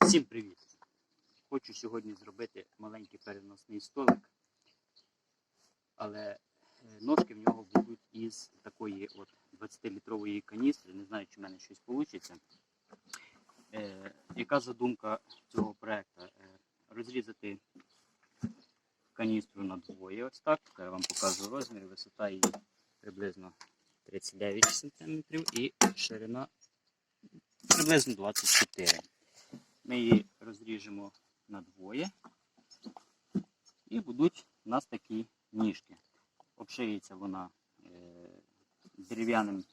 Всім привіт! Хочу сьогодні зробити маленький переносний столик, але е, ножки в нього будуть із такої от 20-літрової каністри. Не знаю, чи в мене щось вийде. Е, яка задумка цього проекту? Е, розрізати каністру на двоє. Ось так. Я вам покажу розмір, висота її приблизно 39 см і ширина приблизно 24 Ми її розріжемо на двоє і будуть у нас такі ніжки. Обшиється вона е, дерев'яним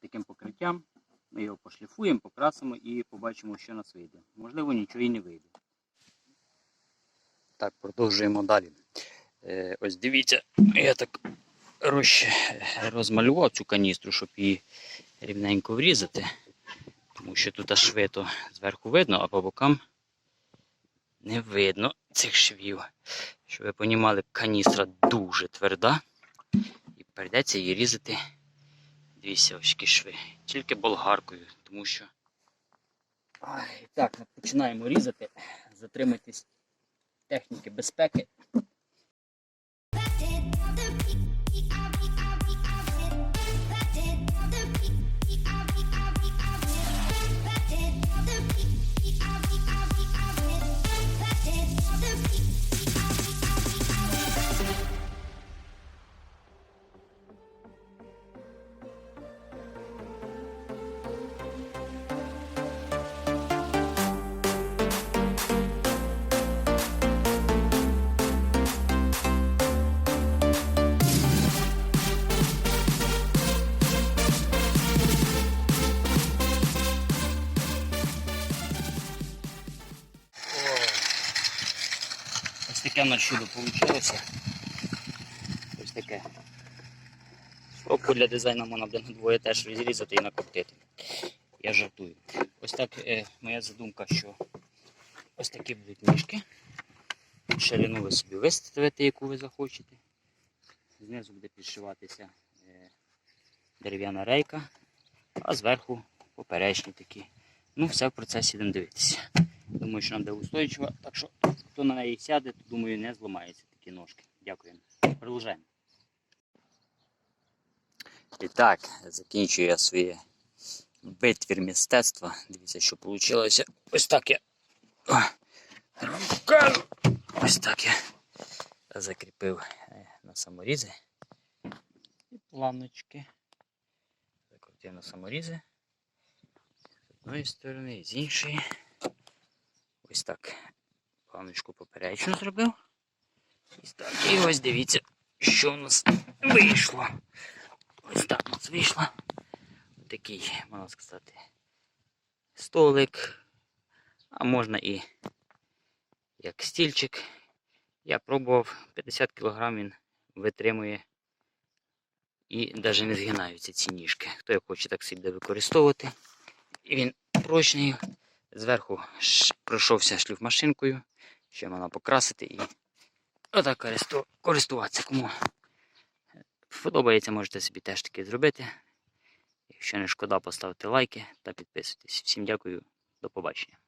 таким покриттям. Ми його пошліфуємо, покрасимо і побачимо, що нас вийде. Можливо, нічого і не вийде. Так, продовжуємо далі. Е, ось дивіться, я так розмалював цю каністру, щоб її рівненько врізати. Тому що тут аж шви то зверху видно, а по бокам не видно цих швів. Щоб ви розуміли, каністра дуже тверда. І прийдеться її різати дві сявочки шви. Тільки болгаркою, тому що. Ай, так, починаємо різати. Затримайтесь техніки безпеки. Ось таке на чудо вийшло. Ось таке. Шовку для дизайну можна буде на двоє теж розрізати і накоптити. Я жартую. Ось так е, моя задумка, що ось такі будуть ніжки. Ширину ви собі виставите, яку ви захочете. Знизу буде підшиватися е, дерев'яна рейка, а зверху поперечні такі. Ну, все в процесі будемо дивитися. Думаю, що нам буде устойчиво. Так що, хто на неї сяде, то думаю, не зламаються такі ножки. Дякую. Продовжаємо. І так, закінчую я своє витвір мистецтва. Дивіться, що вийшло. Ось так я. Ось так я закріпив е, на саморізи. І планочки. Закрутив на саморізи. З одної сторони і з іншої. Ось так. Планочку поперечно зробив. Ось так. І ось дивіться, що в нас вийшло. Ось так у нас вийшло. Такий, можна сказати, столик. А можна і як стільчик. Я пробував 50 кг він витримує і навіть не згинаються ці ніжки. Хто як хоче, так собі використовувати. І він прочний. Зверху пройшовся шліфмашинкою. Ще можна покрасити і отак користу- користуватися. Кому подобається, можете собі теж таки зробити. Якщо не шкода, поставте лайки та підписуйтесь. Всім дякую, до побачення.